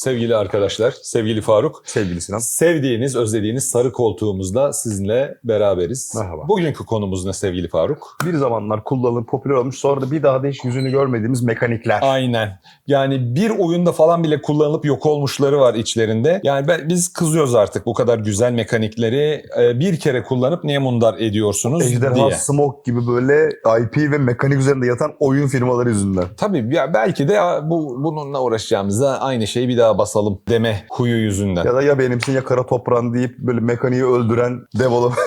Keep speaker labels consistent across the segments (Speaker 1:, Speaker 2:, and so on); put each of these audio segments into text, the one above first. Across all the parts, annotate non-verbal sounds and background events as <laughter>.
Speaker 1: Sevgili arkadaşlar, sevgili Faruk.
Speaker 2: Sevgili Sinan.
Speaker 1: Sevdiğiniz, özlediğiniz sarı koltuğumuzda sizinle beraberiz.
Speaker 2: Merhaba.
Speaker 1: Bugünkü konumuz ne sevgili Faruk?
Speaker 2: Bir zamanlar kullanılıp popüler olmuş sonra da bir daha da hiç yüzünü görmediğimiz mekanikler.
Speaker 1: Aynen. Yani bir oyunda falan bile kullanılıp yok olmuşları var içlerinde. Yani ben, biz kızıyoruz artık bu kadar güzel mekanikleri e, bir kere kullanıp niye mundar ediyorsunuz
Speaker 2: Ejderha
Speaker 1: diye.
Speaker 2: Smoke gibi böyle IP ve mekanik üzerinde yatan oyun firmaları yüzünden.
Speaker 1: Tabii ya belki de bu bununla uğraşacağımıza aynı şeyi bir daha basalım deme huyu yüzünden.
Speaker 2: Ya da ya benimsin ya kara toprağın deyip böyle mekaniği öldüren develop, <laughs>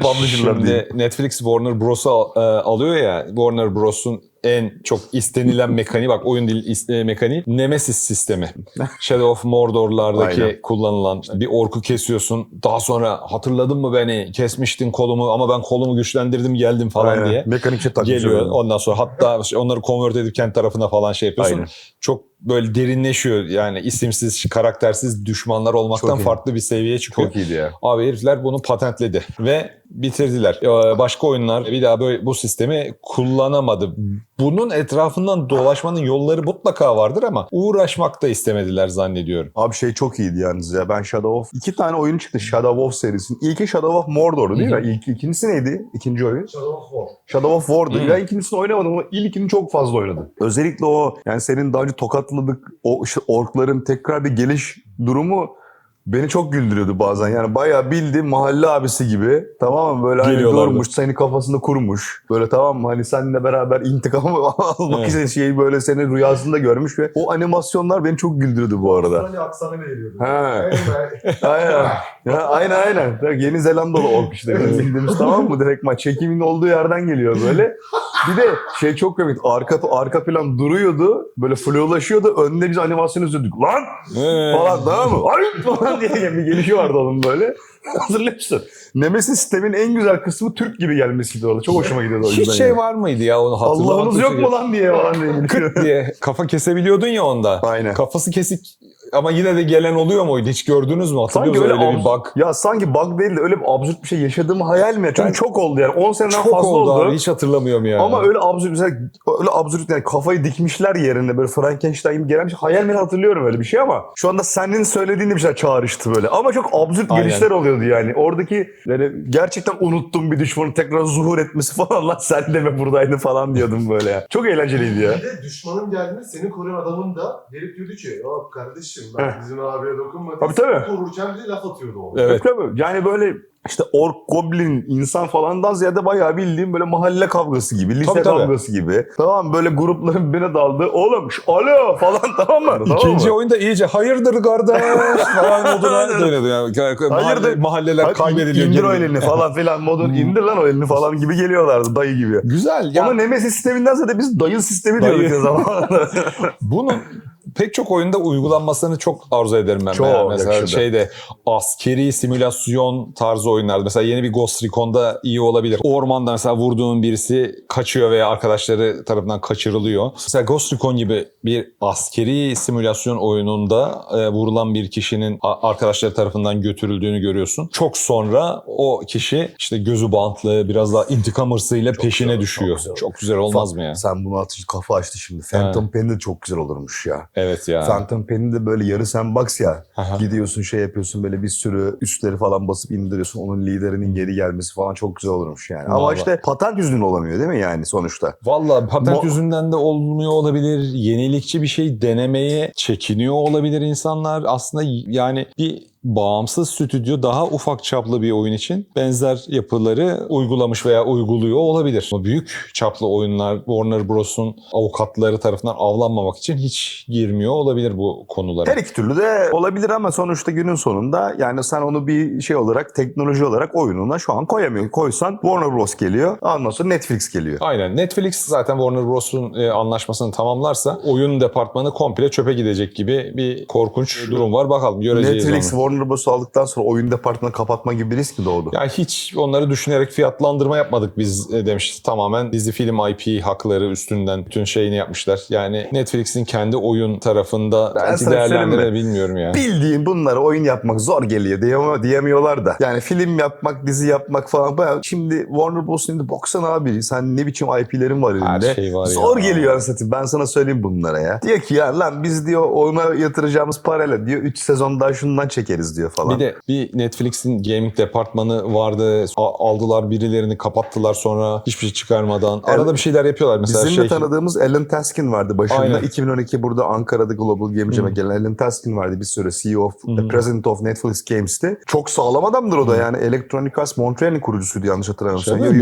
Speaker 2: publisher'lar.
Speaker 1: Şimdi Netflix Warner Bros'u al- e, alıyor ya Warner Bros'un en çok istenilen <laughs> mekaniği bak oyun dil e, mekaniği Nemesis sistemi. <laughs> Shadow of Mordor'lardaki
Speaker 2: Aynen.
Speaker 1: kullanılan işte bir orku kesiyorsun daha sonra hatırladın mı beni kesmiştin kolumu ama ben kolumu güçlendirdim geldim falan
Speaker 2: Aynen.
Speaker 1: diye
Speaker 2: Mekanik şey
Speaker 1: geliyor.
Speaker 2: öyle.
Speaker 1: Ondan sonra hatta onları convert edip kendi tarafına falan şey yapıyorsun.
Speaker 2: Aynen.
Speaker 1: Çok böyle derinleşiyor yani isimsiz, karaktersiz düşmanlar olmaktan farklı bir seviyeye çıkıyor.
Speaker 2: Çok iyiydi ya.
Speaker 1: Abi herifler bunu patentledi ve bitirdiler. Ee, Başka oyunlar bir daha böyle bu sistemi kullanamadı. Bunun etrafından dolaşmanın yolları mutlaka vardır ama uğraşmak da istemediler zannediyorum.
Speaker 2: Abi şey çok iyiydi yalnız ya. Ben Shadow of... iki tane oyun çıktı Shadow of serisinin. İlki Shadow of Mordor'du değil mi? İlk, ikincisi neydi? İkinci oyun?
Speaker 3: Shadow of War.
Speaker 2: Shadow of War'du.
Speaker 1: Hı.
Speaker 2: Ya ikincisini oynamadım ama ilkini çok fazla oynadım. Özellikle o yani senin daha önce tokatladık o işte orkların tekrar bir geliş durumu beni çok güldürüyordu bazen. Yani bayağı bildi mahalle abisi gibi. Tamam mı? Böyle hani durmuş, seni kafasında kurmuş. Böyle tamam mı? Hani seninle beraber intikam <laughs> almak
Speaker 1: Evet.
Speaker 2: için şeyi böyle seni rüyasında görmüş ve o animasyonlar beni çok güldürüyordu bu arada.
Speaker 3: Avustralya aksanı veriyordu.
Speaker 2: Ha.
Speaker 3: Evet.
Speaker 2: Aynen. Ya, aynen aynen. Yeni Zelandalı ork işte. Bildiğimiz tamam mı? Direkt maç çekimin olduğu yerden geliyor böyle. Bir de şey çok komik. Arka, arka plan duruyordu. Böyle flowlaşıyordu. Önünde biz animasyon izliyorduk. Lan!
Speaker 1: Ee,
Speaker 2: Falan tamam mı? Ay! <laughs> Falan diye bir gelişi vardı onun böyle. <laughs> Hatırlıyor musun? Nemesis sistemin en güzel kısmı Türk gibi gelmesiydi orada. Çok hoşuma gidiyordu o yüzden.
Speaker 1: Hiç şey
Speaker 2: yani.
Speaker 1: var mıydı ya onu hatırlamak
Speaker 2: Allah'ınız yok mu lan diye falan diye
Speaker 1: diye kafa kesebiliyordun ya onda.
Speaker 2: Aynen.
Speaker 1: Kafası kesik ama yine de gelen oluyor muydu? Hiç gördünüz mü? Hatırlıyor musunuz
Speaker 2: öyle,
Speaker 1: öyle bir bug?
Speaker 2: Ya sanki bug değil de öyle bir absürt bir şey yaşadığımı hayal mi? Çünkü
Speaker 1: Ben-
Speaker 2: çok oldu yani. 10 seneden
Speaker 1: Çok
Speaker 2: fazla
Speaker 1: oldu,
Speaker 2: oldu.
Speaker 1: abi hiç hatırlamıyorum ya.
Speaker 2: Ama öyle absürt mesela öyle absürt yani kafayı dikmişler yerine böyle Frankenstein gibi gelen bir şey. Hayal meyal hatırlıyorum öyle bir şey ama şu anda senin söylediğin bir şey çağrıştı böyle. Ama çok absürt
Speaker 1: Aynen.
Speaker 2: gelişler oluyordu yani. Oradaki yani gerçekten unuttum bir düşmanın tekrar zuhur etmesi <laughs> falan lan sen de mi buradaydın falan diyordum böyle ya. Çok eğlenceliydi ya.
Speaker 3: Bir de düşmanın geldiğinde seni koruyan adamın da gelip diyordu ki yok kardeşim ben bizim abiye dokunma.
Speaker 2: Tabii, tabii.
Speaker 3: Korurken bir de laf atıyordu o.
Speaker 1: Evet.
Speaker 2: Tabii, tabii. Yani böyle işte ork, goblin, insan falandan ziyade bayağı bildiğim böyle mahalle kavgası gibi, lise
Speaker 1: Tabii, tabii.
Speaker 2: kavgası gibi. Tamam böyle grupların birine daldı. Oğlum şu, alo falan <laughs> tamam mı? Tamam
Speaker 1: İkinci
Speaker 2: mı?
Speaker 1: oyunda iyice hayırdır kardeş falan <laughs> moduna dönüyordu. Yani.
Speaker 2: Hayırdır?
Speaker 1: mahalleler
Speaker 2: Hadi
Speaker 1: kaybediliyor.
Speaker 2: İndir o elini falan filan modun
Speaker 1: Hmm.
Speaker 2: indir lan o elini falan gibi geliyorlardı dayı gibi.
Speaker 1: Güzel. Ya
Speaker 2: Ama Nemesis sisteminden ziyade biz dayı sistemi
Speaker 1: Dayı.
Speaker 2: diyorduk o zaman. <laughs>
Speaker 1: bunun pek çok oyunda uygulanmasını çok arzu ederim ben.
Speaker 2: Çok
Speaker 1: Yani mesela
Speaker 2: yakışırdı.
Speaker 1: şeyde askeri simülasyon tarzı oyunlarda. Mesela yeni bir Ghost Recon'da iyi olabilir. Ormanda mesela vurduğun birisi kaçıyor veya arkadaşları tarafından kaçırılıyor. Mesela Ghost Recon gibi bir askeri simülasyon oyununda e, vurulan bir kişinin arkadaşları tarafından götürüldüğünü görüyorsun. Çok sonra o kişi işte gözü bantlı biraz daha intikam hırsıyla peşine
Speaker 2: güzel,
Speaker 1: düşüyor.
Speaker 2: çok
Speaker 1: Çok
Speaker 2: güzel.
Speaker 1: güzel, olmaz mı ya?
Speaker 2: Sen bunu atış kafa açtı şimdi. Phantom Pain de çok güzel olurmuş ya.
Speaker 1: Evet ya.
Speaker 2: Phantom Pain'in de böyle yarı sandbox ya.
Speaker 1: Aha.
Speaker 2: Gidiyorsun şey yapıyorsun böyle bir sürü üstleri falan basıp indiriyorsun. Onun liderinin geri gelmesi falan çok güzel olurmuş yani. Ama
Speaker 1: Vallahi.
Speaker 2: işte patent yüzünden olamıyor değil mi yani sonuçta?
Speaker 1: Valla patent
Speaker 2: Mo-
Speaker 1: yüzünden de olmuyor olabilir. Yenilikçi bir şey denemeye çekiniyor olabilir insanlar. Aslında yani bir bağımsız stüdyo daha ufak çaplı bir oyun için benzer yapıları uygulamış veya uyguluyor olabilir. Ama büyük çaplı oyunlar Warner Bros'un avukatları tarafından avlanmamak için hiç girmiyor olabilir bu konulara.
Speaker 2: Her iki türlü de olabilir ama sonuçta günün sonunda yani sen onu bir şey olarak teknoloji olarak oyununa şu an koyamıyorsun. Koysan Warner Bros geliyor. Ondan sonra Netflix geliyor.
Speaker 1: Aynen. Netflix zaten Warner Bros'un e, anlaşmasını tamamlarsa oyun departmanı komple çöpe gidecek gibi bir korkunç durum var. Bakalım göreceğiz
Speaker 2: Netflix
Speaker 1: onu.
Speaker 2: Warner Bros. aldıktan sonra oyun departmanı kapatma gibi bir risk mi doğdu?
Speaker 1: Yani hiç onları düşünerek fiyatlandırma yapmadık biz e, demiş. Tamamen dizi film IP hakları üstünden bütün şeyini yapmışlar. Yani Netflix'in kendi oyun tarafında
Speaker 2: Ben
Speaker 1: belki
Speaker 2: sana söyleyeyim mi?
Speaker 1: değerlendirebilmiyorum ya.
Speaker 2: Bildiğin bunlara oyun yapmak zor geliyor diyemi- diyemiyorlar da. Yani film yapmak, dizi yapmak falan. Bayağı Şimdi Warner Bros. şimdi baksana abi sen ne biçim IP'lerin var
Speaker 1: Her
Speaker 2: elinde.
Speaker 1: şey var ya.
Speaker 2: Zor geliyor anasını Ben sana söyleyeyim bunlara ya. Diyor ki ya lan biz diyor oyuna yatıracağımız parayla diyor 3 sezon daha şundan çekeriz diyor falan.
Speaker 1: Bir de bir Netflix'in gaming departmanı vardı. A- Aldılar birilerini kapattılar sonra hiçbir şey çıkarmadan. Arada bir şeyler yapıyorlar. Mesela
Speaker 2: Bizim
Speaker 1: şey
Speaker 2: de tanıdığımız Alan Taskin vardı başında.
Speaker 1: Aynen.
Speaker 2: 2012 burada Ankara'da Global Game Jam'e gelen Alan Taskin vardı bir süre CEO of, President of Netflix Games'ti. Çok sağlam adamdır o da yani. Electronic Arts Montreal'in kurucusuydu yanlış hatırlamıyorsam.
Speaker 1: Şey
Speaker 2: Ya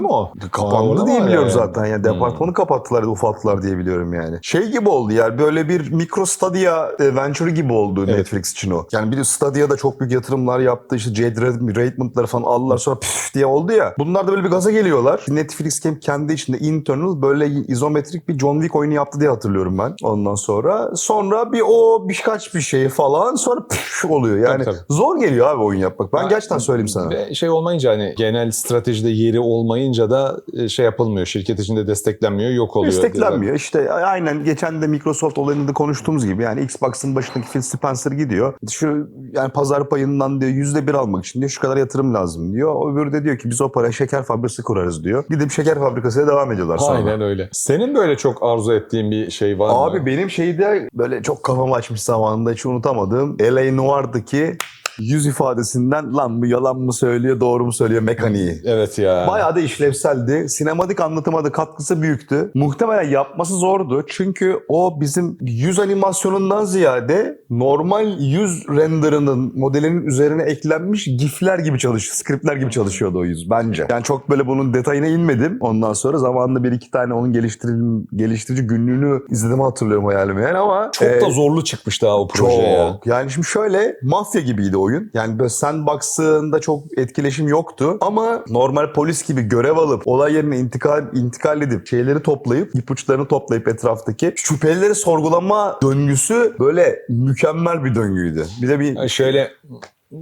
Speaker 1: mi, o?
Speaker 2: Kapandı diye biliyorum
Speaker 1: yani?
Speaker 2: zaten. Yani departmanı kapattılar, ufalttılar diye biliyorum yani. Şey gibi oldu yani böyle bir mikro Stadia e, venture gibi oldu
Speaker 1: Evet.
Speaker 2: Netflix için o. Yani bir de Stadia'da çok büyük yatırımlar yaptı. İşte Jade Raymond'ları falan aldılar sonra püf diye oldu ya. Bunlar da böyle bir gaza geliyorlar. Netflix kendi içinde internal böyle izometrik bir John Wick oyunu yaptı diye hatırlıyorum ben ondan sonra. Sonra bir o birkaç bir şey falan sonra püf oluyor. Yani
Speaker 1: Tabii,
Speaker 2: zor geliyor abi oyun yapmak. Ben
Speaker 1: Ha,
Speaker 2: gerçekten söyleyeyim sana.
Speaker 1: Ve şey olmayınca hani genel stratejide yeri olmayınca da e, şey yapılmıyor. Şirket içinde desteklenmiyor, yok oluyor.
Speaker 2: Desteklenmiyor. İşte aynen geçen de Microsoft olayında konuştuğumuz gibi yani Xbox'ın başındaki Phil Spencer gidiyor. Şu yani pazar payından diyor yüzde bir almak için diyor şu kadar yatırım lazım diyor. Öbürü de diyor ki biz o paraya şeker fabrikası kurarız diyor. Gidip şeker fabrikasıyla devam ediyorlar sonra.
Speaker 1: Aynen öyle. Senin böyle çok arzu ettiğin bir şey var mı?
Speaker 2: Abi benim şeyde böyle çok kafamı açmış zamanında hiç unutamadığım L.A. Noir'daki yüz ifadesinden lan bu yalan mı söylüyor doğru mu söylüyor mekaniği.
Speaker 1: Evet ya.
Speaker 2: Bayağı da işlevseldi. Sinematik anlatıma da katkısı büyüktü. Muhtemelen yapması zordu. Çünkü o bizim yüz animasyonundan ziyade normal yüz renderının modelinin üzerine eklenmiş gifler gibi çalışıyor. Skriptler gibi çalışıyordu o yüz bence. Yani çok böyle bunun detayına inmedim. Ondan sonra zamanında bir iki tane onun geliştirim, geliştirici günlüğünü izlediğimi hatırlıyorum hayalime yani ama
Speaker 1: Çok
Speaker 2: e,
Speaker 1: da zorlu çıkmış daha o
Speaker 2: çok.
Speaker 1: proje ya.
Speaker 2: Yani şimdi şöyle mafya gibiydi oyun. Yani böyle sandbox'ında çok etkileşim yoktu. Ama normal polis gibi görev alıp olay yerine intikal, intikal edip şeyleri toplayıp ipuçlarını toplayıp etraftaki şüphelileri sorgulama döngüsü böyle mükemmel bir döngüydü. Bir de bir
Speaker 1: Şöyle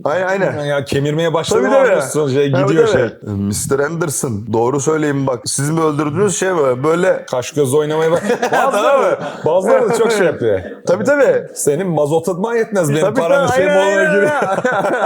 Speaker 2: aynen aynen.
Speaker 1: ya kemirmeye başladı
Speaker 2: Tabii
Speaker 1: mı
Speaker 2: tabii.
Speaker 1: anlıyorsun şey
Speaker 2: Tabii
Speaker 1: gidiyor şey.
Speaker 2: tabii. Mr. Anderson doğru söyleyin bak siz mi öldürdünüz şey mi böyle
Speaker 1: Kaş göz oynamaya bak. <laughs> Bazıları, bazıları da çok şey yapıyor.
Speaker 2: tabii tabii.
Speaker 1: Senin mazotutma yetmez benim
Speaker 2: Tabii
Speaker 1: paranın
Speaker 2: tabii,
Speaker 1: şey
Speaker 2: aynen,
Speaker 1: boluna
Speaker 2: aynen,
Speaker 1: giriyor.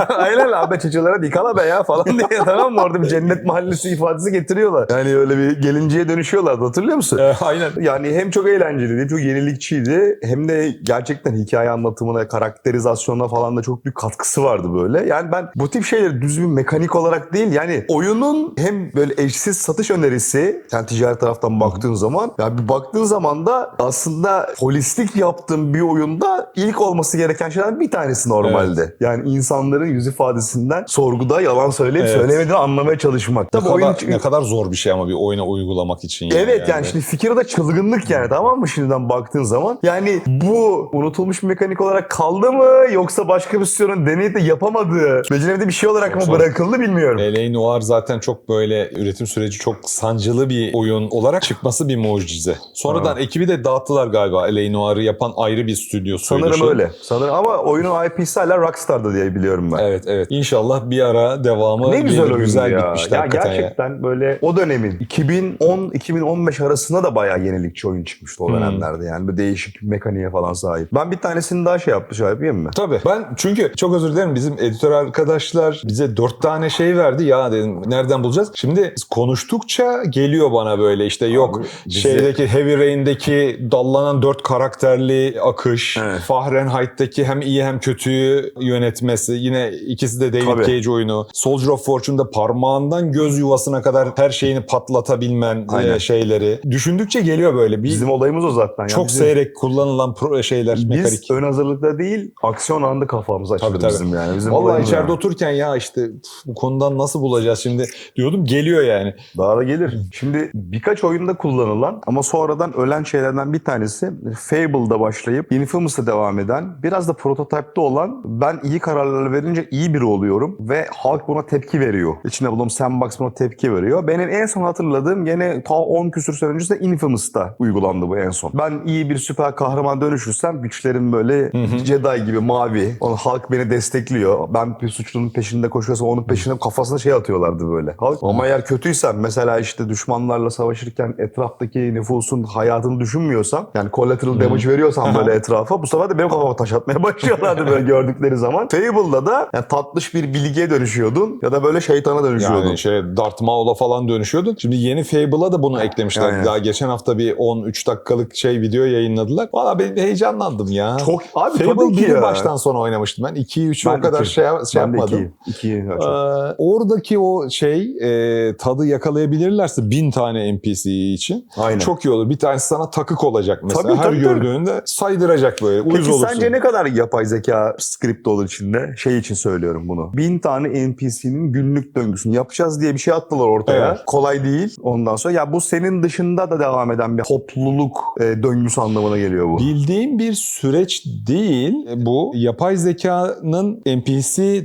Speaker 2: aynen abi çocuklara dikala be ya falan diye <laughs> tamam mı? Orada bir cennet mahallesi ifadesi getiriyorlar. Yani öyle bir gelinceye dönüşüyorlardı hatırlıyor musun?
Speaker 1: Ee, Aynen.
Speaker 2: Yani hem çok eğlenceliydi, çok yenilikçiydi. Hem de gerçekten hikaye anlatımına, karakterizasyona falan da çok büyük katkısı vardı böyle. Yani ben bu tip şeyleri düz bir mekanik olarak değil yani oyunun hem böyle eşsiz satış önerisi yani ticari taraftan baktığın zaman ya bir baktığın zaman da aslında holistik yaptığın bir oyunda ilk olması gereken şeylerden bir tanesi normalde. Yani insanların yüz ifadesinden sorguda yalan söyleyip
Speaker 1: Evet.
Speaker 2: söylemediğini anlamaya çalışmak.
Speaker 1: Ne
Speaker 2: Tabii
Speaker 1: kadar,
Speaker 2: oyun
Speaker 1: ne kadar zor bir şey ama bir oyuna uygulamak için. yani.
Speaker 2: Evet yani şimdi fikir de çılgınlık yani tamam mı şimdiden baktığın zaman. Yani bu unutulmuş mekanik olarak kaldı mı yoksa başka bir stüdyonun deneyip de yapamadığı beceremediği bir şey olarak mı bırakıldı bilmiyorum.
Speaker 1: L.A. Noir zaten çok böyle üretim süreci çok sancılı bir oyun olarak çıkması bir mucize. Sonradan ekibi de dağıttılar galiba. L.A. Noir'ı yapan ayrı bir stüdyo
Speaker 2: Sanırım öyle. Sanırım ama oyunun IP'si hala Rockstar'da diye biliyorum ben.
Speaker 1: Evet evet. İnşallah bir ara devamı
Speaker 2: Ne güzel
Speaker 1: gelir.
Speaker 2: oyundu
Speaker 1: güzel
Speaker 2: ya.
Speaker 1: gitmişti
Speaker 2: ya
Speaker 1: hakikaten ya.
Speaker 2: gerçekten böyle o dönemin 2010-2015 arasında da bayağı yenilikçi oyun çıkmıştı o
Speaker 1: Hmm.
Speaker 2: dönemlerde yani. Böyle değişik mekaniğe falan sahip. Ben bir tanesini daha şey yapmış yapayım mı?
Speaker 1: Tabii. Ben çünkü çok özür dilerim bizim editör arkadaşlar bize dört tane şey verdi. Ya dedim nereden bulacağız? Şimdi konuştukça geliyor bana böyle işte yok
Speaker 2: Abi, bize-
Speaker 1: şeydeki Heavy Rain'deki dallanan dört karakterli akış.
Speaker 2: Evet.
Speaker 1: Fahrenheit'teki hem iyi hem kötüyü yönetmesi. Yine ikisi de David
Speaker 2: Tabii.
Speaker 1: Cage oyunu. Soldier of Fortune'da parmağından göz yuvasına kadar her şeyini patlatabilmen
Speaker 2: Aynen.
Speaker 1: e, şeyleri. Düşündükçe geliyor böyle. Bir
Speaker 2: Bizim olayımız o zaten. Yani
Speaker 1: çok
Speaker 2: bizim-
Speaker 1: seyrek kullanılan pro- şeyler
Speaker 2: Biz
Speaker 1: mekanik.
Speaker 2: ön hazırlıkta değil, aksiyon anında kafamız açıldı
Speaker 1: Tabii, tabii.
Speaker 2: bizim yani. Bizim
Speaker 1: Vallahi içeride
Speaker 2: yani.
Speaker 1: otururken ya işte bu konudan nasıl bulacağız şimdi diyordum geliyor yani.
Speaker 2: Daha da gelir. Şimdi birkaç oyunda kullanılan ama sonradan ölen şeylerden bir tanesi Fable'da başlayıp Infamous'a devam eden, biraz da prototype'de olan ben iyi kararlar verince iyi biri oluyorum ve halk buna tepki veriyor. İçinde bulunduğum sandbox buna tepki veriyor. Benim en son hatırladığım gene ta 10 küsür sene öncesinde Infamous'ta uygulandı bu en son. Ben iyi bir süper kahraman dönüşürsem güçlerim böyle Jedi gibi mavi. Halk beni destekliyor. Oluyor. Ben bir suçlunun peşinde koşuyorsam onun peşine kafasına şey atıyorlardı böyle. Halk- Ama eğer kötüysen mesela işte düşmanlarla savaşırken etraftaki nüfusun hayatını düşünmüyorsan yani collateral damage veriyorsan böyle etrafa bu sefer de benim kafama taş atmaya <laughs> başlıyorlardı böyle gördükleri zaman. Fable'da da yani tatlış bir bilgiye dönüşüyordun ya da böyle şeytana dönüşüyordun.
Speaker 1: Yani şey Darth Maul'a falan dönüşüyordun. Şimdi yeni Fable'a da bunu eklemişler.
Speaker 2: Aynen.
Speaker 1: Daha geçen hafta bir 13 dakikalık şey video yayınladılar. Valla ben heyecanlandım ya.
Speaker 2: Çok abi
Speaker 1: Fable
Speaker 2: tabii ki
Speaker 1: 1'i
Speaker 2: ya.
Speaker 1: baştan sona oynamıştım ben. 2'yi 3'ü
Speaker 2: Ben
Speaker 1: o kadar
Speaker 2: iki.
Speaker 1: şey, şey
Speaker 2: ben
Speaker 1: yapmadım.
Speaker 2: ikiyi. İkiyi
Speaker 1: Ee, oradaki o şey e, tadı yakalayabilirlerse bin tane NPC için
Speaker 2: Aynen.
Speaker 1: çok iyi olur. Bir tanesi sana takık olacak mesela.
Speaker 2: Tabii,
Speaker 1: Her
Speaker 2: tabii,
Speaker 1: gördüğünde saydıracak böyle. Uyuz
Speaker 2: Peki
Speaker 1: olursun.
Speaker 2: sence ne kadar yapay zeka script olur içinde? Şey için söylüyorum bunu. Bin tane NPC'nin günlük döngüsünü yapacağız diye bir şey attılar ortaya.
Speaker 1: Evet.
Speaker 2: Kolay değil. Ondan sonra ya bu senin dışında da devam eden bir topluluk e, döngüsü anlamına geliyor bu.
Speaker 1: Bildiğim bir süreç değil bu. Yapay zekanın NPC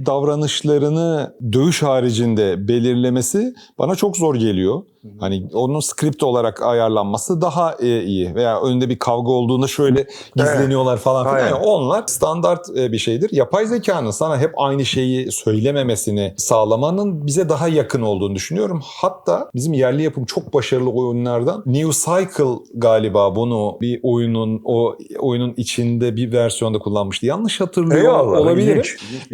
Speaker 1: davranışlarını dövüş haricinde belirlemesi bana çok zor geliyor. Hani onun script olarak ayarlanması daha e, iyi. Veya önünde bir kavga olduğunda şöyle gizleniyorlar falan filan. Yani onlar standart e, bir şeydir. Yapay zekanın sana hep aynı şeyi söylememesini sağlamanın bize daha yakın olduğunu düşünüyorum. Hatta bizim yerli yapım çok başarılı oyunlardan New Cycle galiba bunu bir oyunun o oyunun içinde bir versiyonda kullanmıştı. Yanlış hatırlıyor
Speaker 2: Eyvallah.
Speaker 1: olabilirim.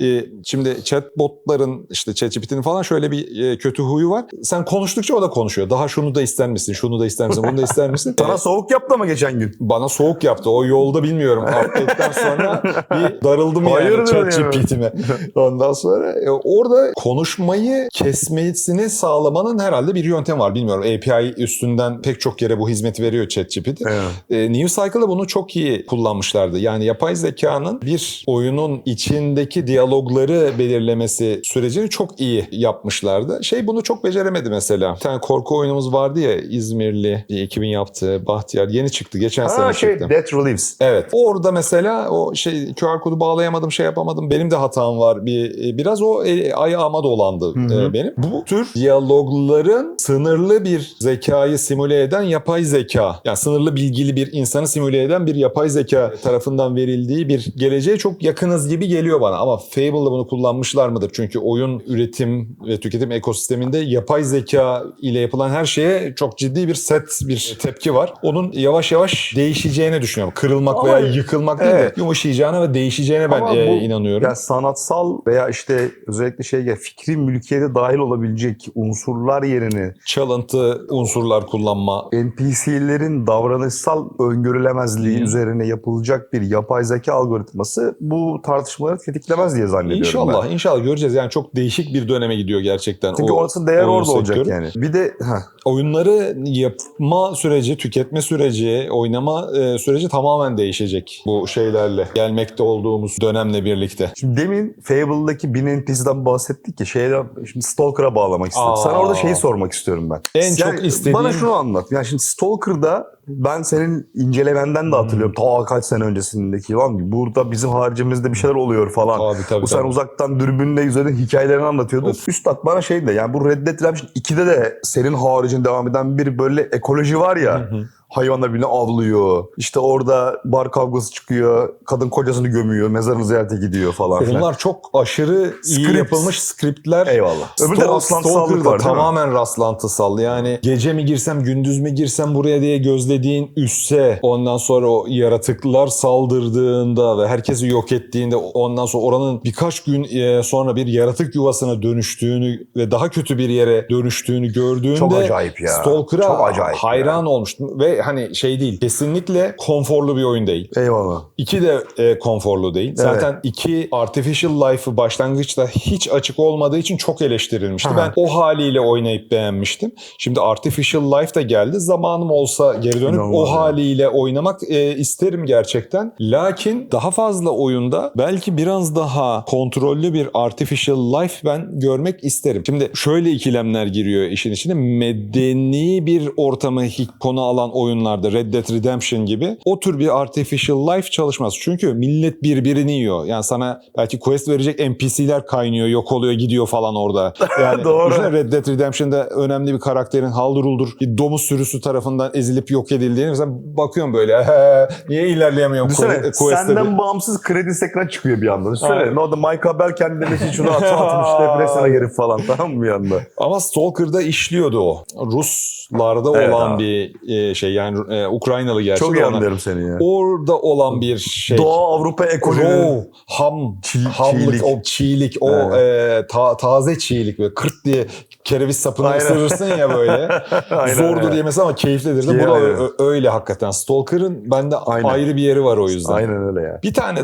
Speaker 1: Ee, şimdi chatbotların işte ChatGPT'nin falan şöyle bir e, kötü huyu var. Sen konuştukça o da konuşuyor. Daha şunu da ister misin? Şunu da ister misin? Bunu da ister misin? <laughs>
Speaker 2: Sana
Speaker 1: Ee,
Speaker 2: soğuk yaptı ama geçen gün.
Speaker 1: bana soğuk yaptı. O yolda bilmiyorum. Update'den sonra bir darıldım yani
Speaker 2: Hayırdır
Speaker 1: ChatGPT'me. Ondan sonra e, orada konuşmayı kesmesini sağlamanın herhalde bir yöntem var. Bilmiyorum. API üstünden pek çok yere bu hizmeti veriyor ChatGPT.
Speaker 2: Evet.
Speaker 1: E, New Cycle'da bunu çok iyi kullanmışlardı. Yani yapay zekanın bir oyunun içindeki diyalogları belirlemesi sürecini çok iyi yapmışlardı. Şey bunu çok beceremedi mesela. Bir tane korku oyunumuz vardı ya İzmirli bir ekibin yaptığı Bahtiyar. Yeni çıktı. Geçen sene
Speaker 2: Ha şey
Speaker 1: çıktı.
Speaker 2: Death Relives.
Speaker 1: Evet. Orada mesela o şey QR kodu bağlayamadım, şey yapamadım. Benim de hatam var. Bir biraz o e, ayağıma dolandı
Speaker 2: Hı hı.
Speaker 1: e, benim. Bu tür diyalogların sınırlı bir zekayı simüle eden yapay zeka. Yani sınırlı bilgili bir insanı simüle eden bir yapay zeka tarafından verildiği bir geleceğe çok yakınız gibi geliyor bana. Ama Fable'da bunu kullanmışlar mıdır? Çünkü oyun üretim ve tüketim ekosisteminde yapay zeka ile yapılan her şeye çok ciddi bir set bir tepki var. Onun yavaş yavaş değişeceğini düşünüyorum. Kırılmak
Speaker 2: Ama-
Speaker 1: veya yıkılmak değil de
Speaker 2: Evet.
Speaker 1: yumuşayacağına ve değişeceğine ben
Speaker 2: Ama
Speaker 1: e,
Speaker 2: bu-
Speaker 1: inanıyorum.
Speaker 2: Ya sanatsal veya işte özellikle şey ya fikri mülkiyete dahil olabilecek unsurlar yerine
Speaker 1: Çalıntı unsurlar kullanma.
Speaker 2: NPC'lerin davranışsal öngörülemezliği
Speaker 1: Hı.
Speaker 2: üzerine yapılacak bir yapay zeka algoritması bu tartışmaları tetiklemez diye zannediyorum
Speaker 1: İnşallah,
Speaker 2: ben.
Speaker 1: inşallah göreceğiz. Yani çok değişik bir döneme gidiyor gerçekten.
Speaker 2: Çünkü
Speaker 1: o
Speaker 2: orası değer orada olacak yani. Bir de heh,
Speaker 1: Oyunları yapma süreci, tüketme süreci, oynama e, süreci tamamen değişecek bu şeylerle. Gelmekte olduğumuz dönemle birlikte.
Speaker 2: Şimdi demin Fable'daki bin NPC'den bahsettik ya şeyden şimdi Stalker'a bağlamak istedim.
Speaker 1: Aa.
Speaker 2: Sana orada şeyi sormak istiyorum ben.
Speaker 1: En çok istediğim-
Speaker 2: Bana şunu anlat. Yani şimdi Stalker'da ben senin incelemenden de hatırlıyorum. Ta kaç sene öncesindeki lan burada bizim haricimizde bir şeyler oluyor falan.
Speaker 1: Abi tabii
Speaker 2: Bu sen
Speaker 1: tabii.
Speaker 2: uzaktan dürbünle üzerinde hikayelerini anlatıyordu.
Speaker 1: Of.
Speaker 2: Üstad bana şey de yani bu Red Dead Redemption 2'de de senin haricinde devam eden bir böyle ekoloji var ya.
Speaker 1: Hı hı.
Speaker 2: Hayvanlar birbirini avlıyor. İşte orada bar kavgası çıkıyor. Kadın kocasını gömüyor. Mezarını ziyarete gidiyor falan filan.
Speaker 1: Onlar çok aşırı iyi
Speaker 2: Script.
Speaker 1: yapılmış skriptler.
Speaker 2: Eyvallah. Öbürü de rastlantısallık var
Speaker 1: tamamen rastlantısal. Yani gece mi girsem gündüz mü girsem buraya diye gözlediğin üsse ondan sonra o yaratıklar saldırdığında ve herkesi yok ettiğinde ondan sonra oranın birkaç gün e, sonra bir yaratık yuvasına dönüştüğünü ve daha kötü bir yere dönüştüğünü gördüğünde
Speaker 2: Çok acayip ya.
Speaker 1: Stalker'a
Speaker 2: Çok acayip
Speaker 1: hayran olmuştum ve hani şey değil kesinlikle konforlu bir oyun değil.
Speaker 2: Eyvallah.
Speaker 1: İki de e, konforlu değil.
Speaker 2: Evet.
Speaker 1: Zaten iki Artificial Life'ı başlangıçta hiç açık olmadığı için çok eleştirilmişti.
Speaker 2: Aha.
Speaker 1: Ben o haliyle oynayıp beğenmiştim. Şimdi Artificial Life da geldi. Zamanım olsa geri dönüp
Speaker 2: İnanılmaz
Speaker 1: o
Speaker 2: ya.
Speaker 1: haliyle oynamak e, isterim gerçekten. Lakin daha fazla oyunda belki biraz daha kontrollü bir Artificial Life ben görmek isterim. Şimdi şöyle ikilemler giriyor işin içine. Medeni bir ortamı konu alan oyunlarda Red Dead Redemption gibi o tür bir artificial life çalışmaz. Çünkü millet birbirini yiyor. Yani sana belki quest verecek NPC'ler kaynıyor, yok oluyor, gidiyor falan orada. <laughs> Yani
Speaker 2: Doğru.
Speaker 1: Red Dead Redemption'da önemli bir karakterin halduruldur bir domuz sürüsü tarafından ezilip yok edildiğini mesela bakıyorum böyle "He, <laughs> niye ilerleyemiyorum
Speaker 2: Düşünsene senden
Speaker 1: diye.
Speaker 2: bağımsız kredi ekran çıkıyor bir anda. Düşünsene ne oldu Michael Bell kendine şunu <laughs> atmış depresyona girip falan tamam mı bir anda?
Speaker 1: Ama Stalker'da işliyordu o. Ruslarda
Speaker 2: Evet
Speaker 1: olan
Speaker 2: abi.
Speaker 1: bir e, şey yani e, Ukraynalı gerçi
Speaker 2: Çok iyi anlıyorum seni ya.
Speaker 1: Orada olan bir şey.
Speaker 2: Doğu Avrupa ekolünün
Speaker 1: Raw, ham,
Speaker 2: Çiğ-
Speaker 1: hamlık,
Speaker 2: çiğlik.
Speaker 1: o çiğlik, o e, ta- taze çiğlik böyle kırt diye kereviz sapını
Speaker 2: Aynen.
Speaker 1: ısırırsın ya böyle. <laughs>
Speaker 2: Aynen,
Speaker 1: Zordur
Speaker 2: aynen.
Speaker 1: yemesi ama keyiflidir de. Bu da
Speaker 2: aynen.
Speaker 1: ö- öyle hakikaten. Stalker'ın bende
Speaker 2: Aynen.
Speaker 1: ayrı bir yeri var o yüzden.
Speaker 2: Aynen öyle ya.
Speaker 1: Bir tane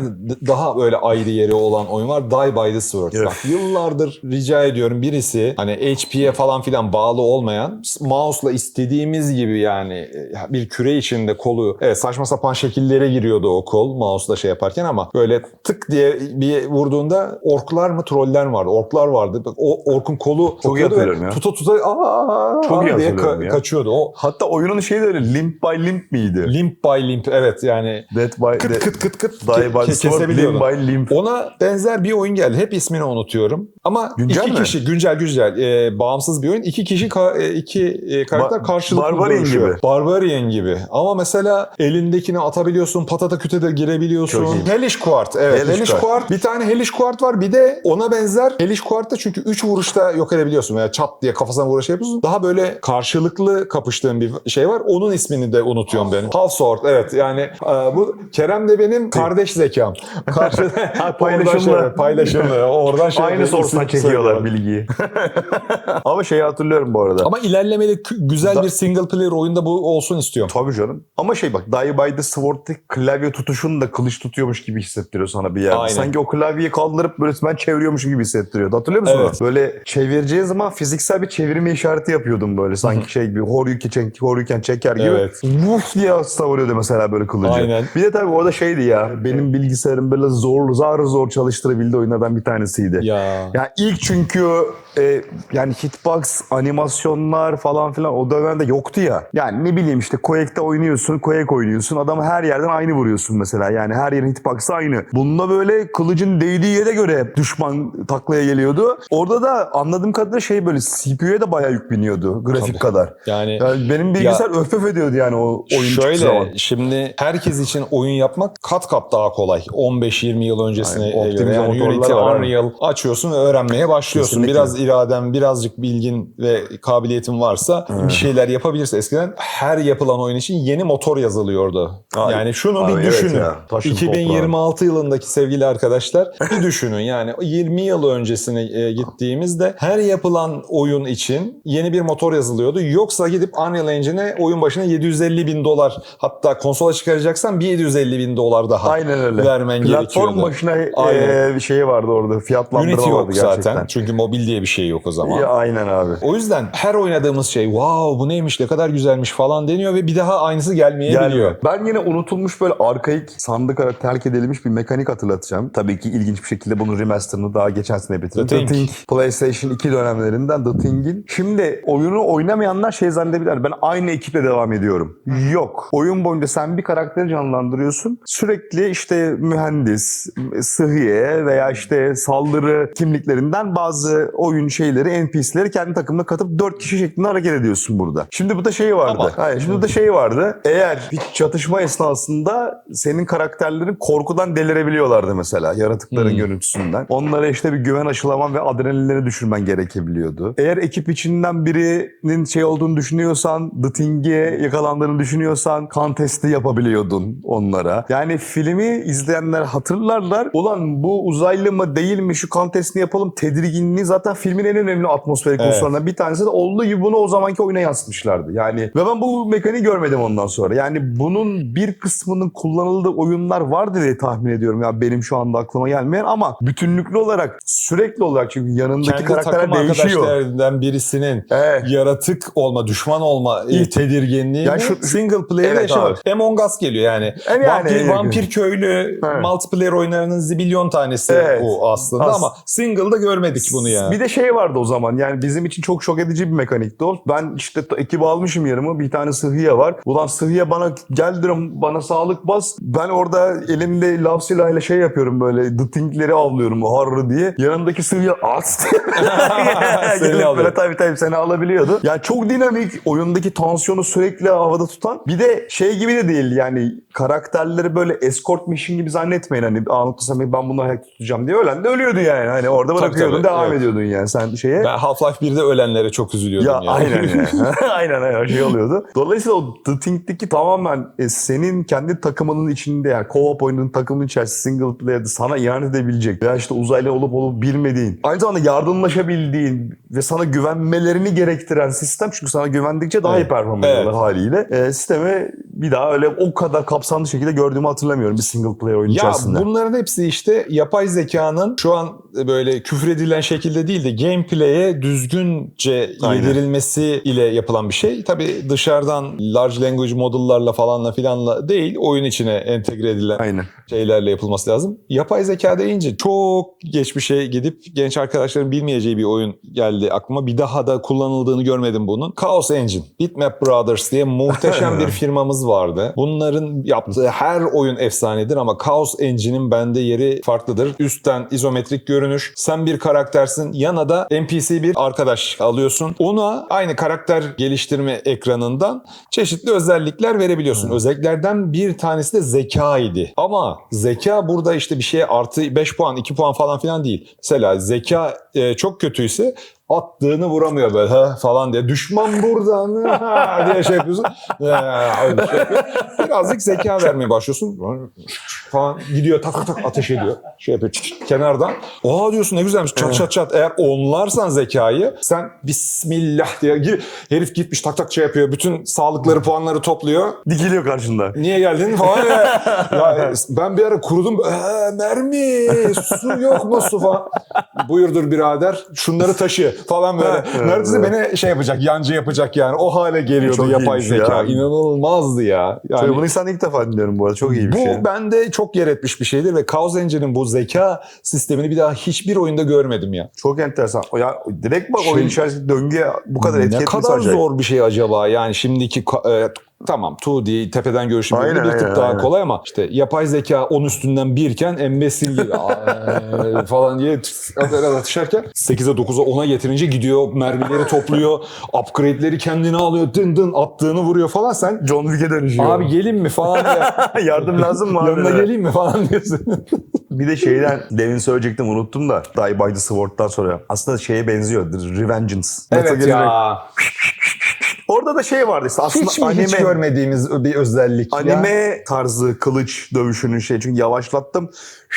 Speaker 1: daha böyle ayrı yeri olan oyun var. Die by the Sword.
Speaker 2: Evet.
Speaker 1: Bak yıllardır rica ediyorum birisi hani HP'ye falan filan bağlı olmayan mouse'la istediğimiz gibi yani e, bir küre içinde kolu evet saçma sapan şekillere giriyordu o kol mouse'la şey yaparken ama böyle tık diye bir vurduğunda orklar mı troller vardı? Orklar vardı. O orkun kolu
Speaker 2: Çok iyi hatırlıyorum ya.
Speaker 1: Tuta tuta aa,
Speaker 2: Çok iyi
Speaker 1: diye
Speaker 2: hatırlıyorum ya.
Speaker 1: kaçıyordu. O
Speaker 2: Hatta oyunun şeyi de öyle limp by limp miydi?
Speaker 1: limp by limp evet yani
Speaker 2: Dead by
Speaker 1: kıt
Speaker 2: de-
Speaker 1: kıt kıt kıt
Speaker 2: Die by sword, limp by limp.
Speaker 1: Ona benzer bir oyun geldi. Hep ismini unutuyorum. Ama
Speaker 2: Güncel
Speaker 1: iki
Speaker 2: mi?
Speaker 1: kişi güncel güncel e, bağımsız bir oyun. İki kişi ka- e, iki e, karakter
Speaker 2: Ba-
Speaker 1: karşılıklı
Speaker 2: Barbarian gibi.
Speaker 1: Barbarian gibi. Ama mesela elindekini atabiliyorsun. Patata kütede girebiliyorsun.
Speaker 2: Çok iyi.
Speaker 1: Hellish Quart. Evet.
Speaker 2: Hellish
Speaker 1: Hellish.
Speaker 2: Quart.
Speaker 1: Bir tane Hellish Quart var. Bir de ona benzer Hellish Quart'ta çünkü 3 vuruşta yok edebiliyorsun. Veya çat diye kafasına vuruş yapıyorsun. Daha böyle karşılıklı kapıştığın bir şey var. Onun ismini de unutuyorum ben. Half Sword. Evet yani e, bu Kerem de benim kardeş zekam. <laughs> Karşıda
Speaker 2: paylaşımlı.
Speaker 1: Oradan şey- paylaşımlı. Oradan şey
Speaker 2: Aynı source'dan çekiyorlar bilgiyi. <laughs> Ama şeyi hatırlıyorum bu arada.
Speaker 1: Ama ilerlemeli güzel
Speaker 2: Da-
Speaker 1: bir single player oyunda bu olsun istiyorum.
Speaker 2: Tabii canım. Ama şey bak Die by the Sword'daki klavye tutuşunu da kılıç tutuyormuş gibi hissettiriyor sana bir yerde.
Speaker 1: Aynen.
Speaker 2: Sanki o klavyeyi kaldırıp böyle ben çeviriyormuş gibi hissettiriyordu. Hatırlıyor musun?
Speaker 1: Evet.
Speaker 2: Böyle çevireceği zaman fiziksel bir çevirme işareti yapıyordum böyle. Sanki şey gibi horyuken, çek, horyuken çeker gibi.
Speaker 1: Evet.
Speaker 2: Vuf diye savuruyordu mesela böyle kılıcı.
Speaker 1: Aynen.
Speaker 2: Bir de tabii orada şeydi ya. Benim bilgisayarım böyle zor, zar zor çalıştırabildiği oyunlardan bir tanesiydi.
Speaker 1: Ya.
Speaker 2: Yani ilk çünkü e, yani hitbox, animasyonlar falan filan o dönemde yoktu ya. Yani ne bileyim işte Quake'de oynuyorsun, Quake oynuyorsun. Adamı her yerden aynı vuruyorsun mesela. Yani her yerin hitbox'ı aynı. Bunda böyle kılıcın değdiği yere göre düşman taklaya geliyordu. Orada da anladığım kadarıyla şey böyle CPU'ya da bayağı yük biniyordu grafik
Speaker 1: Tabii.
Speaker 2: kadar.
Speaker 1: Yani
Speaker 2: Yani benim bilgisayar öf öf ediyordu yani o oyun çıktığı zaman.
Speaker 1: Şöyle şimdi herkes için oyun yapmak kat kat daha kolay. 15-20 yıl öncesine
Speaker 2: Aynen,
Speaker 1: göre. Yani Unity. Unreal açıyorsun ve öğrenmeye başlıyorsun.
Speaker 2: Kesinlikle.
Speaker 1: Biraz iraden, birazcık bilgin ve kabiliyetin varsa bir şeyler yapabilirsin. Eskiden her yapılan oyun için yeni motor yazılıyordu.
Speaker 2: Ay,
Speaker 1: yani şunu
Speaker 2: abi
Speaker 1: bir
Speaker 2: evet
Speaker 1: düşünün.
Speaker 2: taşın
Speaker 1: 2026 yılındaki sevgili arkadaşlar bir düşünün. Yani 20 yıl öncesine e, gittiğimizde her yapılan oyun için yeni bir motor yazılıyordu. Yoksa gidip Unreal Engine'e oyun başına 750 bin dolar hatta konsola çıkaracaksan bir 750 bin dolar daha
Speaker 2: Aynen öyle.
Speaker 1: vermen
Speaker 2: Platform
Speaker 1: gerekiyordu.
Speaker 2: başına
Speaker 1: Aynen.
Speaker 2: e, bir şeyi vardı orada. Fiyatlandırma
Speaker 1: Unity
Speaker 2: vardı
Speaker 1: yok
Speaker 2: gerçekten.
Speaker 1: zaten. Çünkü mobil diye bir şey yok o zaman.
Speaker 2: Ya, aynen abi.
Speaker 1: O yüzden her oynadığımız şey wow bu neymiş ne kadar güzelmiş falan deniyor ve bir daha aynısı gelmeyebiliyor.
Speaker 2: Gelmiyor. Ben yine unutulmuş böyle arkaik sandık olarak terk edilmiş bir mekanik hatırlatacağım. Tabii ki ilginç bir şekilde bunun remasterını daha geçen sene bitirdim.
Speaker 1: The Thing.
Speaker 2: PlayStation 2 dönemlerinden The Thing'in. Şimdi oyunu oynamayanlar şey zannedebilir. Ben aynı ekiple devam ediyorum. Yok. Oyun boyunca sen bir karakteri canlandırıyorsun. Sürekli işte mühendis, sıhhiye veya işte saldırı kimliklerinden bazı oyun şeyleri, NPC'leri kendi takımına katıp 4 kişi şeklinde hareket ediyorsun burada. Şimdi bu da şey vardı.
Speaker 1: Ama-
Speaker 2: Hayır, şimdi de şey vardı. Eğer bir çatışma esnasında senin karakterlerin korkudan delirebiliyorlardı mesela yaratıkların
Speaker 1: Hmm.
Speaker 2: görüntüsünden. Onlara işte bir güven aşılaman ve adrenalinleri düşürmen gerekebiliyordu. Eğer ekip içinden birinin şey olduğunu düşünüyorsan, The Thing'e yakalandığını düşünüyorsan kan testi yapabiliyordun onlara. Yani filmi izleyenler hatırlarlar. Ulan bu uzaylı mı değil mi şu kan testini yapalım tedirginliği zaten filmin en önemli atmosferik
Speaker 1: Evet.
Speaker 2: unsurlarından bir tanesi de olduğu gibi bunu o zamanki oyuna yansıtmışlardı. Yani ve ben bu mekaniği görmedim ondan sonra. Yani bunun bir kısmının kullanıldığı oyunlar vardı diye tahmin ediyorum. Ya benim şu anda aklıma gelmeyen ama bütünlüklü olarak sürekli olarak çünkü yanındaki
Speaker 1: Kendi
Speaker 2: karakterler
Speaker 1: takım
Speaker 2: değişiyor.
Speaker 1: arkadaşlarından birisinin
Speaker 2: Evet.
Speaker 1: yaratık olma, düşman olma e,
Speaker 2: İlk-
Speaker 1: tedirginliği
Speaker 2: Ya şu-
Speaker 1: single player'de
Speaker 2: Evet
Speaker 1: yaşamak.
Speaker 2: abi.
Speaker 1: Among Us geliyor yani.
Speaker 2: Yani,
Speaker 1: vampir,
Speaker 2: yani.
Speaker 1: vampir köylü
Speaker 2: Evet.
Speaker 1: multiplayer oyunlarının zibilyon tanesi
Speaker 2: Evet.
Speaker 1: bu aslında
Speaker 2: As-
Speaker 1: ama single'da görmedik bunu ya.
Speaker 2: Bir de şey vardı o zaman yani bizim için çok şok edici bir mekanikti o. Ben işte ekibi almışım yarımı bir tane sıhhiye var. Ulan sıhhiye bana gel diyorum bana sağlık bas. Ben orada elimde lav silahıyla şey yapıyorum böyle the thing'leri avlıyorum harrı diye. Yanındaki sıhhiye.
Speaker 1: Seni <laughs>
Speaker 2: Gelip
Speaker 1: alıyor.
Speaker 2: böyle tabii tabii seni alabiliyordu. Yani çok dinamik oyundaki tansiyonu sürekli havada tutan. Bir de şey gibi de değil yani karakterleri böyle escort mission gibi zannetmeyin hani anlatırsam ben bunu hayatta tutacağım diye ölen de ölüyordu yani. Hani orada
Speaker 1: Tabii,
Speaker 2: bırakıyordun
Speaker 1: tabii,
Speaker 2: devam
Speaker 1: evet.
Speaker 2: ediyordun yani sen şeye.
Speaker 1: Ben Half-Life 1'de ölenlere çok üzülüyordum
Speaker 2: Ya
Speaker 1: yani.
Speaker 2: aynen ya. <laughs> <laughs> aynen aynen şey oluyordu. Dolayısıyla o The Think'teki tamamen e, senin kendi takımının içinde yani co-op oyunun takımının içerisinde single player'de sana ihanet edebilecek veya işte uzaylı olup olup bilmediğin aynı zamanda yardımlaşabildiğin ve sana güvenmelerini gerektiren sistem çünkü sana güvendikçe daha iyi
Speaker 1: Evet.
Speaker 2: perform
Speaker 1: Evet.
Speaker 2: ediyorlar haliyle. E, sistemi bir daha öyle o kadar kapsamlı şekilde gördüğümü hatırlamıyorum bir single player oyun
Speaker 1: Ya
Speaker 2: içerisinde.
Speaker 1: bunların hepsi işte yapay zekanın şu an böyle küfür edilen şekilde değil de gameplay'e düzgünce
Speaker 2: Aynen.
Speaker 1: yedirilmesi ile yapılan bir şey. Tabii dışarıdan large language model'larla falanla filanla değil oyun içine entegre edilen
Speaker 2: Aynen.
Speaker 1: şeylerle yapılması lazım. Yapay zeka deyince çok geçmişe gidip genç arkadaşların bilmeyeceği bir oyun geldi aklıma. Bir daha da kullanıldığını görmedim bunun. Chaos Engine. Bitmap Brothers diye muhteşem <laughs> bir firmamız vardı. Bunların yaptığı her oyun efsanedir ama Chaos Engine'in bende yeri farklıdır. Üstten izometrik görünüş. Sen bir karaktersin. Yana da NPC bir arkadaş alıyorsun. Ona aynı karakter geliştirme ekranından çeşitli özellikler verebiliyorsun. Özelliklerden bir tanesi de zeka idi. Ama zeka burada işte bir şeye artı 5 puan, 2 puan falan filan değil. Mesela zeka e, çok kötüyse attığını vuramıyor böyle ha falan diye. Düşman buradan ha <laughs> diye şey yapıyorsun. Öyle şey yapıyor. Birazcık zeka vermeye başlıyorsun. Falan gidiyor tak tak tak ateş ediyor. Şey yapıyor çıt çıt kenardan. Oha diyorsun ne güzelmiş çat çat çat. Eğer onlarsan zekayı sen bismillah diye gir. Herif gitmiş tak tak şey yapıyor. Bütün sağlıkları puanları topluyor.
Speaker 2: Dikiliyor karşında.
Speaker 1: Niye geldin falan ya. ya ben bir ara kurudum. Ee, mermi, su yok mu su falan. Buyurdur birader şunları taşı falan böyle.
Speaker 2: Evet,
Speaker 1: Neredeyse
Speaker 2: evet.
Speaker 1: beni şey yapacak, yancı yapacak yani. O hale geliyordu
Speaker 2: Çok
Speaker 1: yapay zeka.
Speaker 2: ya.
Speaker 1: İnanılmazdı ya. Yani
Speaker 2: Şöyle bunu sen ilk defa dinliyorum bu arada. Çok iyi bir
Speaker 1: bu
Speaker 2: şey.
Speaker 1: bende çok yer etmiş bir şeydir ve Chaos Engine'in bu zeka sistemini bir daha hiçbir oyunda görmedim ya.
Speaker 2: Çok enteresan. Ya direkt bak
Speaker 1: Şey-
Speaker 2: oyun içerisinde döngüye bu kadar etki
Speaker 1: ne kadar
Speaker 2: acayip.
Speaker 1: zor bir şey acaba yani şimdiki e, tamam 2D tepeden görüşüm
Speaker 2: Aynen,
Speaker 1: bir tık
Speaker 2: aynen,
Speaker 1: daha
Speaker 2: aynen.
Speaker 1: kolay ama işte yapay zeka 10 üstünden birken embesil gibi <laughs> "Aa," falan diye atışarken 8'e 9'a 10'a getirince gidiyor mermileri topluyor upgrade'leri kendine alıyor dın dın attığını vuruyor falan sen
Speaker 2: John Wick'e dönüşüyor.
Speaker 1: abi gelin mi falan diye <laughs>
Speaker 2: yardım lazım mı abi?
Speaker 1: yanına geleyim mi falan diyorsun. <laughs>
Speaker 2: Bir de şeyden demin söyleyecektim unuttum da Die by the Sword'dan sonra. Aslında şeye benziyor. The Revengeance. Metal
Speaker 1: evet
Speaker 2: Gear
Speaker 1: ya.
Speaker 2: Orada da şey vardı işte aslında
Speaker 1: Hiç mi
Speaker 2: anime,
Speaker 1: hiç görmediğimiz bir özellik ya?
Speaker 2: anime tarzı kılıç dövüşünün şey. Çünkü yavaşlattım.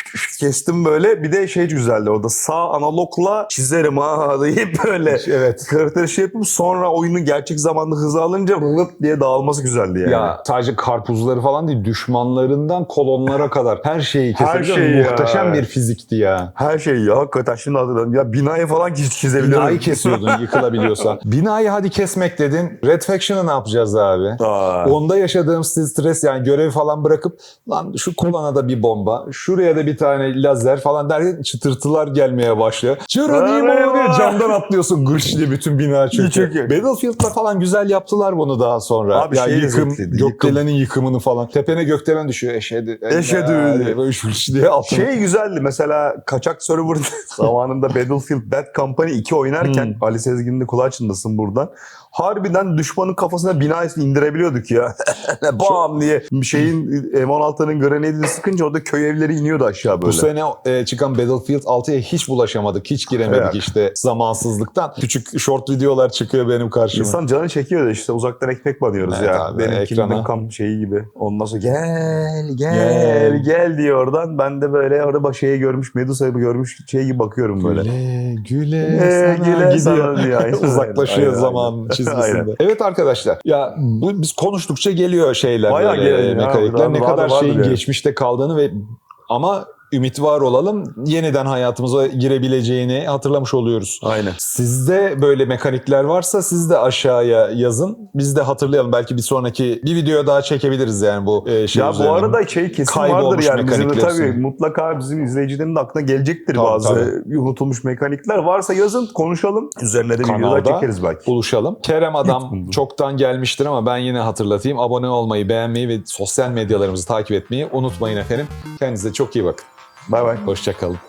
Speaker 2: <laughs> Kestim böyle. Bir de şey güzeldi orada. Sağ analogla çizerim ha <laughs> deyip böyle.
Speaker 1: Evet.
Speaker 2: Karakteri şey yapıp sonra oyunun gerçek zamanda hızı alınca rılıp diye dağılması güzeldi yani.
Speaker 1: Ya sadece karpuzları falan değil düşmanlarından kolonlara kadar her şeyi
Speaker 2: Her
Speaker 1: kesebiliyor.
Speaker 2: şeyi ya.
Speaker 1: Muhteşem bir fizikti ya.
Speaker 2: Her şey ya hakikaten şimdi hatırladım. Ya binayı falan çiz- çizebiliyorum.
Speaker 1: Binayı kesiyordun <laughs> yıkılabiliyorsa. Binayı hadi kesmek dedin. Red Faction'ı ne yapacağız abi?
Speaker 2: Aa.
Speaker 1: Onda yaşadığım stres yani görevi falan bırakıp lan şu kolana da bir bomba, şuraya da bir tane lazer falan derken çıtırtılar gelmeye başlıyor. Geronimo diye camdan atlıyorsun gırş diye bütün bina çöküyor.
Speaker 2: çöküyor.
Speaker 1: Battlefield'da falan güzel yaptılar bunu daha sonra.
Speaker 2: Abi
Speaker 1: ya
Speaker 2: şey
Speaker 1: yıkım, gökdelenin yıkımını falan. Tepene gökdelen düşüyor eşedi.
Speaker 2: Eşhedü.
Speaker 1: diye Böyle diye atın.
Speaker 2: Şey güzeldi mesela kaçak server <laughs> zamanında Battlefield Bad Company 2 oynarken
Speaker 1: Hmm.
Speaker 2: Ali Sezgin'in kulağı çınlasın buradan. Harbiden düşmanın kafasına bina indirebiliyorduk ya. <laughs> Bam diye şeyin M16'nın grenadini sıkınca orada köy evleri iniyordu aşağı böyle.
Speaker 1: Bu sene e, çıkan Battlefield 6'ya hiç bulaşamadık. Hiç giremedik
Speaker 2: Evet.
Speaker 1: işte zamansızlıktan. Küçük short videolar çıkıyor benim karşıma.
Speaker 2: İnsan canı çekiyor da işte uzaktan ekmek banıyoruz
Speaker 1: Evet
Speaker 2: ya.
Speaker 1: abi,
Speaker 2: Benim
Speaker 1: ekrana.
Speaker 2: Come şeyi gibi. Ondan sonra gel gel
Speaker 1: Gel.
Speaker 2: gel, diyor oradan. Ben de böyle orada bak şeyi görmüş Medusa'yı görmüş şey gibi bakıyorum böyle.
Speaker 1: Güle güle
Speaker 2: Ee,
Speaker 1: sana
Speaker 2: güle
Speaker 1: gidiyor.
Speaker 2: sana diyor. <laughs>
Speaker 1: Uzaklaşıyor
Speaker 2: aynen,
Speaker 1: zaman
Speaker 2: aynen. <laughs>
Speaker 1: çizgisinde. <laughs> Evet arkadaşlar ya bu, biz konuştukça geliyor şeyler
Speaker 2: Bayağı geliyor
Speaker 1: mekanikler. Ne kadar şeyin geçmişte kaldığını ve ama ümit var olalım. Yeniden hayatımıza girebileceğini hatırlamış oluyoruz.
Speaker 2: Aynen.
Speaker 1: Sizde böyle mekanikler varsa siz de aşağıya yazın. Biz de hatırlayalım. Belki bir sonraki bir video daha çekebiliriz yani bu e, şey
Speaker 2: ya
Speaker 1: üzerine.
Speaker 2: bu arada şey kesin vardır yani bizim de tabii mutlaka bizim izleyicilerin de aklına gelecektir
Speaker 1: Tabii,
Speaker 2: bazı unutulmuş mekanikler. Varsa yazın konuşalım. Üzerine de videolar
Speaker 1: Kanalda
Speaker 2: çekeriz belki.
Speaker 1: buluşalım. Kerem Adam çoktan gelmiştir ama ben yine hatırlatayım. Abone olmayı, beğenmeyi ve sosyal medyalarımızı takip etmeyi unutmayın efendim. Kendinize çok iyi bakın.
Speaker 2: Bay bay.
Speaker 1: Hoşçakalın.